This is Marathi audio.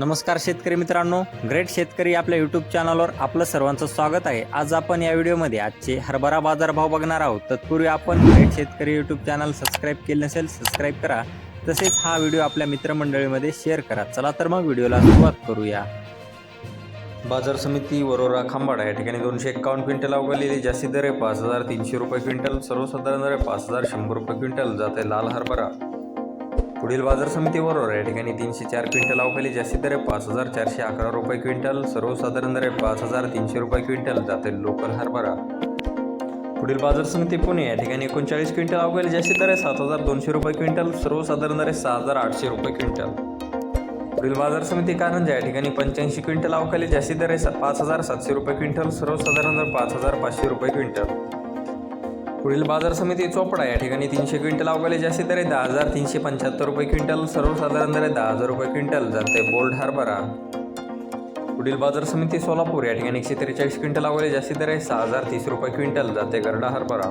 नमस्कार शेतकरी मित्रांनो ग्रेट शेतकरी आपल्या यूट्यूब चॅनलवर आपलं सर्वांचं स्वागत आहे. आज आपण या व्हिडिओमध्ये आजचे हरभरा बाजारभाव बघणार आहोत. तत्पूर्वी आपण ग्रेट शेतकरी यूट्यूब चॅनल सबस्क्राईब केले नसेल सबस्क्राईब करा. तसेच हा व्हिडिओ आपल्या मित्रमंडळीमध्ये शेअर करा. चला तर मग व्हिडिओला सुरुवात करूया. बाजार समिती वरोरा खांबाडा या ठिकाणी दोनशे एक्कावन्न क्विंटल अवघालेली जास्ती दर आहे पाच हजार तीनशे रुपये क्विंटल सर्वसाधारण दर आहे पाच हजार शंभर रुपये क्विंटल. जाते लाल हरभरा. पुढील बाजार समितीबरोबर या ठिकाणी तीनशे चार क्विंटल अवकाली जास्ती दर आहे पाच हजार चारशे अकरा रुपये क्विंटल सर्वसाधारण दर पाच हजार तीनशे रुपये क्विंटल जातील लोकल हरभरा. पुढील बाजार समिती पुणे या ठिकाणी एकोणचाळीस क्विंटल अवकाली जास्ती दर आहे सात हजार दोनशे रुपये क्विंटल सर्वसाधारण दर आहे सहा हजार आठशे रुपये क्विंटल. पुढील बाजार समिती कारंजा या ठिकाणी पंच्याऐंशी क्विंटल अवकाली जास्ती दर आहे पाच हजार सातशे रुपये क्विंटल सर्वसाधारण दर पाच हजार पाचशे रुपये क्विंटल. पुढील बाजार समिती चोपडा या ठिकाणी तीनशे क्विंटल अवकाली जास्ती दर आहे दहा हजार तीनशे पंच्याहत्तर रुपये क्विंटल सर्वसाधारण दर आहे दहा हजार रुपये क्विंटल जाते बोल्ड हरभरा. पुढील बाजार समिती सोलापूर या ठिकाणी एकशे त्रेचाळीस क्विंटल अवकाली जास्ती दर आहे सहा हजार तीस रुपये क्विंटल जाते गरडा हरभरा.